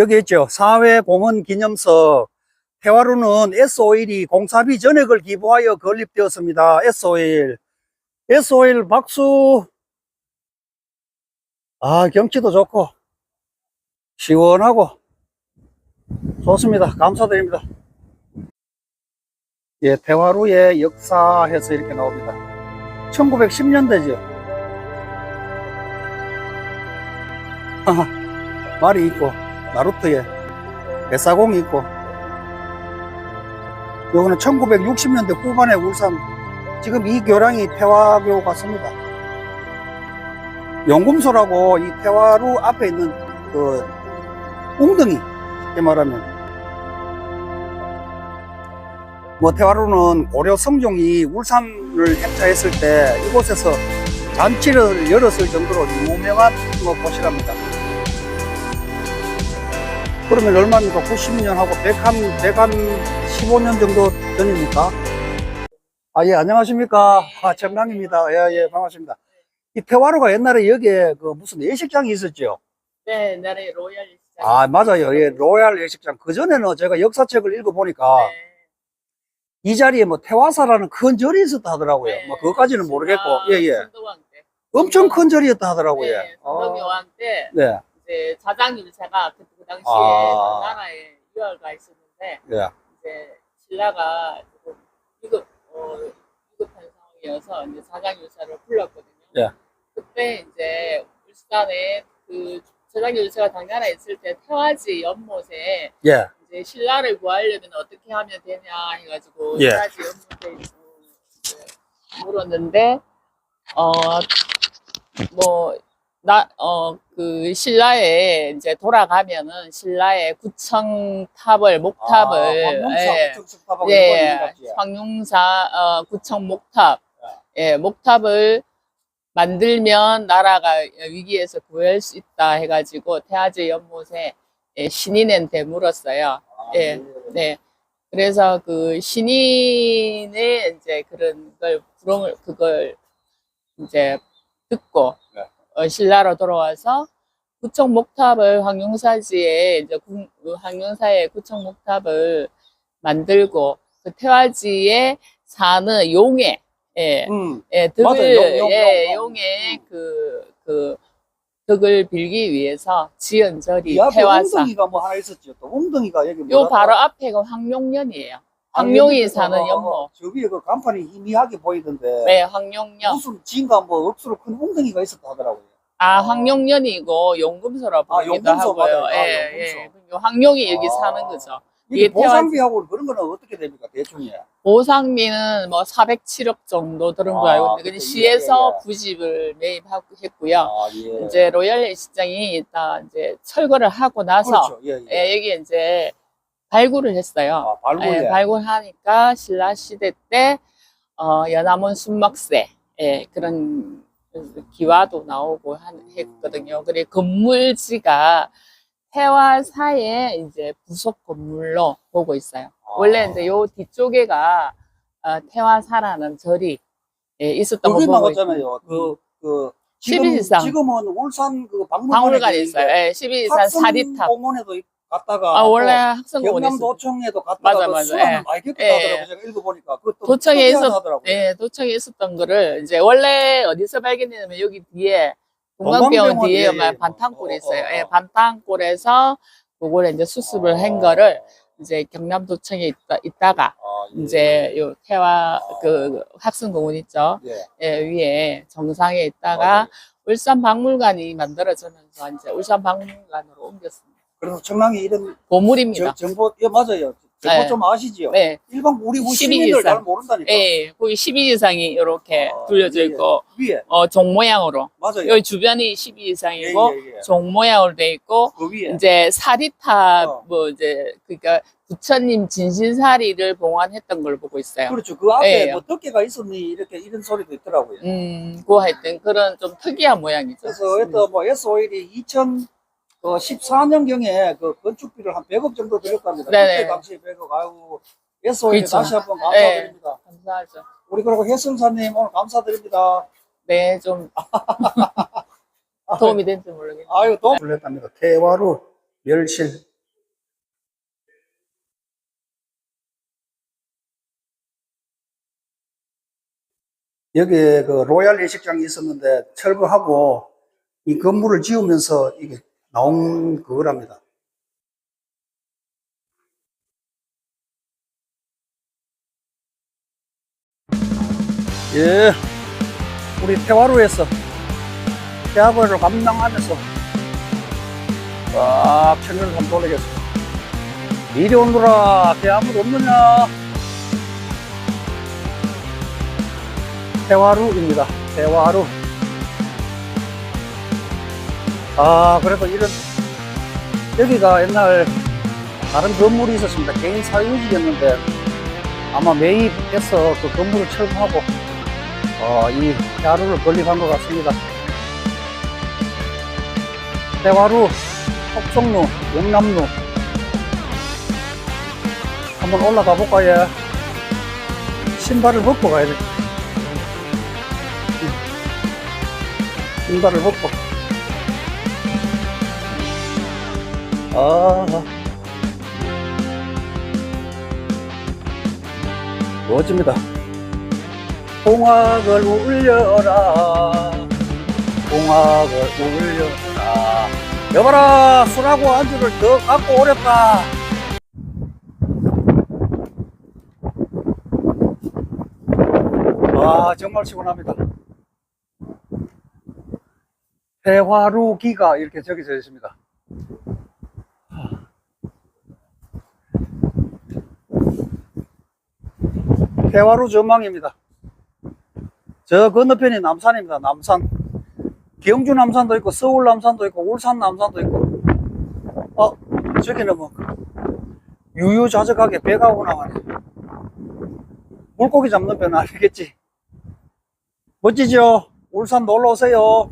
여기 있죠. 사회공헌 기념석. 태화루는 S5일이 공사비 전액을 기부하여 건립되었습니다. S5일. S5일 박수. 아, 경치도 좋고, 시원하고, 좋습니다. 감사드립니다. 예, 태화루의 역사해서 이렇게 나옵니다. 1910년대죠. 말이 있고, 나루토에 배사공이 있고, 요거는 1960년대 후반에 울산, 지금 이 교량이 태화교 같습니다. 용금소라고 이 태화루 앞에 있는 그 웅덩이, 쉽게 말하면. 뭐 태화루는 고려 성종이 울산을 행차했을 때 이곳에서 잔치를 열었을 정도로 유명한 뭐 곳이랍니다. 그러면 얼마입니까? 90년하고 100한, 100한 15년 정도 전입니까? 아, 예, 안녕하십니까. 아, 정강입니다. 예, 예, 반갑습니다. 이 태화루가 옛날에 여기에 그 무슨 예식장이 있었죠? 네, 옛날에 로얄 시장. 아, 맞아요. 예, 로얄 예식장. 그전에는 제가 역사책을 읽어보니까 네. 이 자리에 뭐 태화사라는 큰 절이 있었다 하더라고요. 네. 뭐 그것까지는 모르겠고, 아, 예, 예. 엄청 큰 절이었다 하더라고요. 네, 선덕여왕 때 네, 이제 자장일차가 그, 그 당시에 아. 나라에 유혈가 있었는데 예. 이제 신라가 조금 위급 어, 위급한 상황이어서 이제 자장일차를 불렀거든요. 예. 그때 이제 울산에 그 자장일차가 당나라에 있을 때 태화지 연못에 예. 이제 신라를 구하려면 어떻게 하면 되냐 해가지고 예. 신라지 연못에 이제 물었는데 어뭐 나 어 그 신라에 이제 돌아가면은 신라의 구청 탑을 목탑을 아, 예, 황룡사 예, 황룡사 어, 구청 목탑 예, 목탑을 만들면 나라가 위기에서 구할 수 있다 해가지고 태아제 연못에 예, 신인한테 물었어요. 예, 네. 그래서 그 신인의 이제 그런 걸 부렁을 그걸 이제 듣고 네. 어, 신라로 돌아와서 구청 목탑을 황룡사지에 이제 구, 그 황룡사의 구청 목탑을 만들고 그 태화지에 사는 용의 예, 음, 예, 덕을 맞아요. 용, 용, 예, 용. 용의 그, 그 덕을 빌기 위해서 지은 절이 태화사. 웅덩이가 뭐 하나 있었죠. 또 웅덩이가 여기 요 바로 앞에가 황룡년이에요. 아, 황룡이 사는 어, 연못. 저 위에 그 간판이 희미하게 보이던데 네, 황룡년. 무슨 진가 뭐 억수로 큰 웅덩이가 있었다 하더라고요. 아, 황룡년이고 용금소라 고 아, 부르기도 용금소 하고요. 맞아요. 아, 예, 용금소. 예. 그러니까 황룡이 여기 아. 사는 거죠. 이게 보상비하고 그런 거는 어떻게 됩니까? 대충이야. 보상비는 뭐 407억 정도 들은 거 아, 알고 있는데, 그쵸. 시에서 예, 예. 부집을 매입했고요. 아, 예. 이제 로얄 예식장이 일단 이제 철거를 하고 나서 그렇죠. 예, 예. 예, 여기 이제 발굴을 했어요. 아, 발굴에. 예, 발굴하니까 신라 시대 때 어, 연암원 순막새 예, 그런 기와도 나오고 한, 했거든요. 그리고 건물지가 태화사의 이제 부속 건물로 보고 있어요. 아. 원래 이제 요 뒤쪽에가 어, 태화사라는 절이 예, 있었던 거 보고 나갔잖아요. 그, 그, 지금, 12일상. 지금은 울산 그 박물관에 박물관에 있어요. 예, 12일산 사리탑. 공원에도 갔다가 아, 원래 또 학생공원에 있어요. 경남 도청에도 갔다가 맞아, 그 맞아. 수많은 예. 많이 겪었다 예. 하더라고요. 제가 읽어보니까. 그것도 도청에 있었- 특이하더라고요. 네, 도청에 있었던 거를 이제 원래 어디서 발견했냐면 여기 뒤에 동강병원 뒤에 뭐, 반탄골이 어, 있어요. 어, 어. 예, 반탄골에서 그걸 이제 수습을 한 아. 거를 이제 경남도청에 있다, 있다가 아, 예. 이제 요 태화 그 학생공원 있죠. 예. 예, 위에 정상에 있다가 맞아요. 울산 박물관이 만들어지면서 이제 울산 박물관으로 옮겼습니다. 그래서 청량이 이런 보물입니다. 저, 정보, 예, 맞아요. 정보 네. 좀 아시지요? 네. 일반 우리 우리 12 시민들. 잘 모른다니까. 예, 거기 12 이상이 이렇게 아, 둘려져 예, 있고 위에. 어, 종 모양으로 맞아요. 여기 주변이 12 이상이고 예, 예, 예. 종 모양으로 돼 있고 그 위에. 이제 사리탑 어. 뭐 이제 그러니까 부처님 진신사리를 봉안했던 걸 보고 있어요. 그렇죠. 그 앞에 예. 뭐 덮개가 있었니 이렇게 이런 소리도 있더라고요. 음, 그 하여튼 그런 좀 특이한 모양이죠. 그래서 일단 뭐 S5일이 그 어, 14년경에 그 건축비를 한 100억 정도 들었답니다. 네네. 그때 당시에 100억, 아이고, 예소에 다시 한번 네. 감사드립니다. 네, 감사하죠. 우리 그리고 혜승사님 오늘 감사드립니다. 네, 좀 도움이 된지 모르겠네요. 아유, 도움. 네. 불렸답니다. 대화로 멸실 여기 그 로얄 예식장이 있었는데 철거하고 이 건물을 지으면서 이게 나온 그거랍니다. 예, 우리 태화로에서 대학원을 감당하면서 꽉 천연을 한번 돌리겠습니다. 이리 오느라 배 아무도 없느냐? 대화루입니다. 대화루. 아, 그래도 이런, 여기가 옛날 다른 건물이 있었습니다. 개인 사유지였는데 아마 매입해서 그 건물을 철거하고 어, 이 대화루를 건립한 것 같습니다. 대화루, 속성루, 영남루 한번 올라가 볼까요? 신발을 벗고 가야 돼. 신발을 벗고. 아. 멋집니다. 홍학을 울려라. 홍학을 울려라. 여봐라, 술하고 안주를 더 갖고 오랬다. 와, 정말 시원합니다. 대화루기가 이렇게 적혀져 있습니다. 대화루 전망입니다. 저 건너편이 남산입니다. 남산. 경주 남산도 있고, 서울 남산도 있고, 울산 남산도 있고. 어, 저기는 뭐, 유유자적하게 배가 오나 가네. 물고기 잡는 배는 아니겠지. 멋지죠? 울산 놀러 오세요.